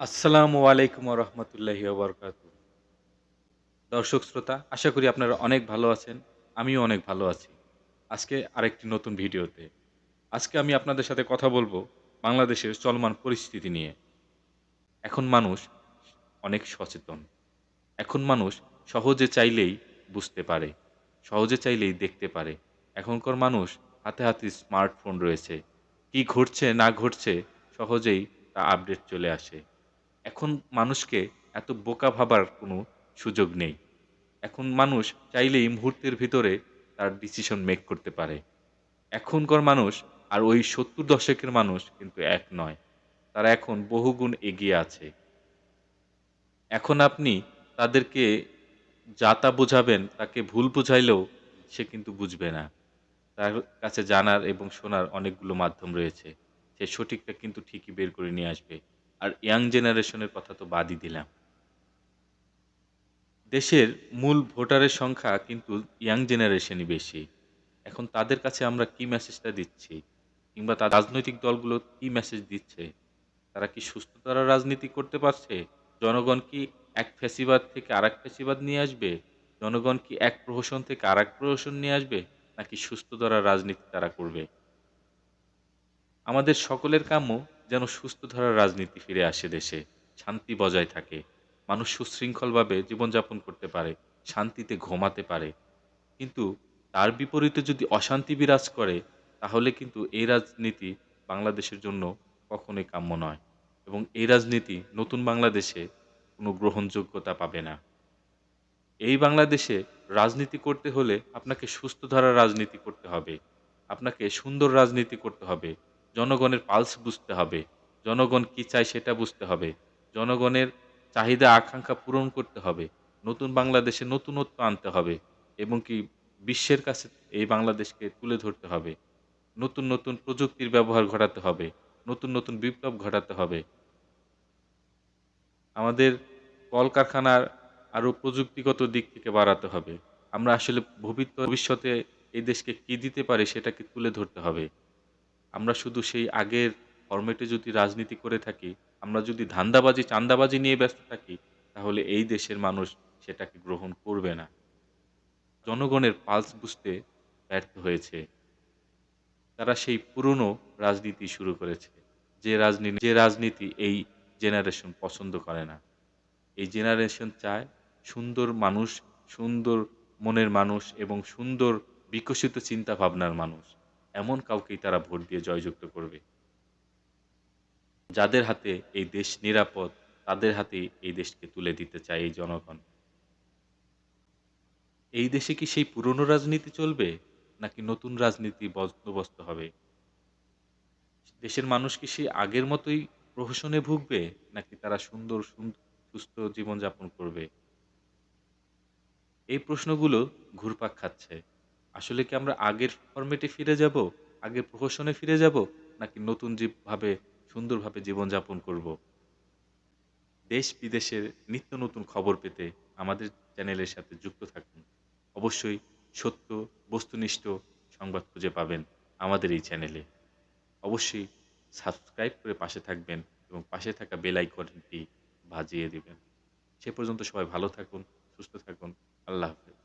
আসসালামু আলাইকুম রহমতুল্লাহি বরকাত দর্শক শ্রোতা, আশা করি আপনারা অনেক ভালো আছেন, আমিও অনেক ভালো আছি। আজকে আরেকটি নতুন ভিডিওতে। আজকে আমি আপনাদের সাথে কথা বলব বাংলাদেশের চলমান পরিস্থিতি নিয়ে। এখন মানুষ অনেক সচেতন। এখন মানুষ সহজে চাইলেই বুঝতে পারে, সহজে চাইলেই দেখতে পারে। এখনকার মানুষ হাতে হাতে স্মার্টফোন রয়েছে। কি ঘটছে, না ঘটছে সহজেই তা আপডেট চলে আসে। এখন মানুষকে এত বোকা ভাবার কোনো সুযোগ নেই। এখন মানুষ চাইলেই মুহূর্তের ভিতরে তার ডিসিশন মেক করতে পারে। এখনকার মানুষ আর ওই সত্তর দশকের মানুষ কিন্তু এক নয়। তারা এখন বহুগুণ এগিয়ে আছে। এখন আপনি তাদেরকে যা তা বোঝাবেন, তাকে ভুল বুঝাইলেও সে কিন্তু বুঝবে না। তার কাছে জানার এবং শোনার অনেকগুলো মাধ্যম রয়েছে। সে সঠিকটা কিন্তু ঠিকই বের করে নিয়ে আসবে। আর ইয়াং জেনারেশনের কথা তো বাদই দিলাম। দেশের মূল ভোটারের সংখ্যা কিন্তু ইয়াং জেনারেশনই বেশি। এখন তাদের কাছে আমরা কি মেসেজটা দিচ্ছি? কিংবা তার রাজনৈতিক দলগুলো কি মেসেজ দিচ্ছে? তারা কি সুস্থতার রাজনীতি করতে পারছে? জনগণ কি এক ফ্যাসিবাদ থেকে আরেক ফেসিবাদ নিয়ে আসবে? জনগণ কি এক প্রহসন থেকে আরেক প্রহসন নিয়ে আসবে? নাকি সুস্থ রাজনীতি তারা করবে? আমাদের সকলের কাম্য যেন সুস্থ ধারার রাজনীতি ফিরে আসে দেশে, শান্তি বজায় থাকে। মানুষ সুশৃঙ্খলভাবে জীবনযাপন করতে পারে, শান্তিতে ঘুমাতে পারে। কিন্তু তার বিপরীতে যদি অশান্তি বিরাজ করে, তাহলে কিন্তু এই রাজনীতি বাংলাদেশের জন্য কখনোই কাম্য নয় এবং এই রাজনীতি নতুন বাংলাদেশে কোনো গ্রহণযোগ্যতা পাবে না। এই বাংলাদেশে রাজনীতি করতে হলে আপনাকে সুস্থ ধারার রাজনীতি করতে হবে, আপনাকে সুন্দর রাজনীতি করতে হবে জনগণের পালস বুঝতে হবে। জনগণ কি চায় সেটা বুঝতে হবে। জনগণের চাহিদা, আকাঙ্ক্ষা পূরণ করতে হবে। নতুন বাংলাদেশে নতুনত্ব আনতে হবে এবং কি বিশ্বের কাছে এই বাংলাদেশকে তুলে ধরতে হবে। নতুন নতুন প্রযুক্তির ব্যবহার ঘটাতে হবে। নতুন নতুন বিপ্লব ঘটাতে হবে। আমাদের কলকারখানার আরও প্রযুক্তিগত দিক থেকে বাড়াতে হবে। আমরা আসলে ভবিষ্যতে এই দেশকে কী দিতে পারি সেটাকে তুলে ধরতে হবে। আমরা শুধু সেই আগের ফর্মেটে যদি রাজনীতি করে থাকি, আমরা যদি ধান্দাবাজি, চান্দাবাজি নিয়ে ব্যস্ত থাকি, তাহলে এই দেশের মানুষ সেটাকে গ্রহণ করবে না। জনগণের পালস বুঝতে ব্যর্থ হয়েছে। তারা সেই পুরনো রাজনীতি শুরু করেছে। যে রাজনীতি যে রাজনীতি এই জেনারেশন পছন্দ করে না। এই জেনারেশন চায় সুন্দর মানুষ, সুন্দর মনের মানুষ এবং সুন্দর বিকশিত চিন্তা ভাবনার মানুষ। এমন কাউকেই তারা ভোট দিয়ে জয়যুক্ত করবে। যাদের হাতে এই দেশ নিরাপদ, তাদের হাতে এই দেশকে তুলে দিতে চায় এই জনগণ। এই দেশে কি সেই পুরনো রাজনীতি চলবে, নাকি নতুন রাজনীতি বন্দোবস্ত হবে? দেশের মানুষ কি সেই আগের মতোই প্রহসনে ভুগবে, নাকি তারা সুন্দর সুস্থ জীবনযাপন করবে? এই প্রশ্নগুলো ঘুরপাক খাচ্ছে। আসলে কি আমরা আগের ফরম্যাটে ফিরে যাব? আগের প্রহসনে ফিরে যাব? নাকি নতুন ভাবে, সুন্দরভাবে জীবনযাপন করব? দেশ বিদেশের নিত্য নতুন খবর পেতে আমাদের চ্যানেলের সাথে যুক্ত থাকুন। অবশ্যই সত্য, বস্তুনিষ্ঠ সংবাদ খুঁজে পাবেন আমাদের এই চ্যানেলে। অবশ্যই সাবস্ক্রাইব করে পাশে থাকবেন এবং পাশে থাকা বেল আইকনটি বাজিয়ে দিবেন। সে পর্যন্ত সবাই ভালো থাকুন, সুস্থ থাকুন। আল্লাহ হাফেজ।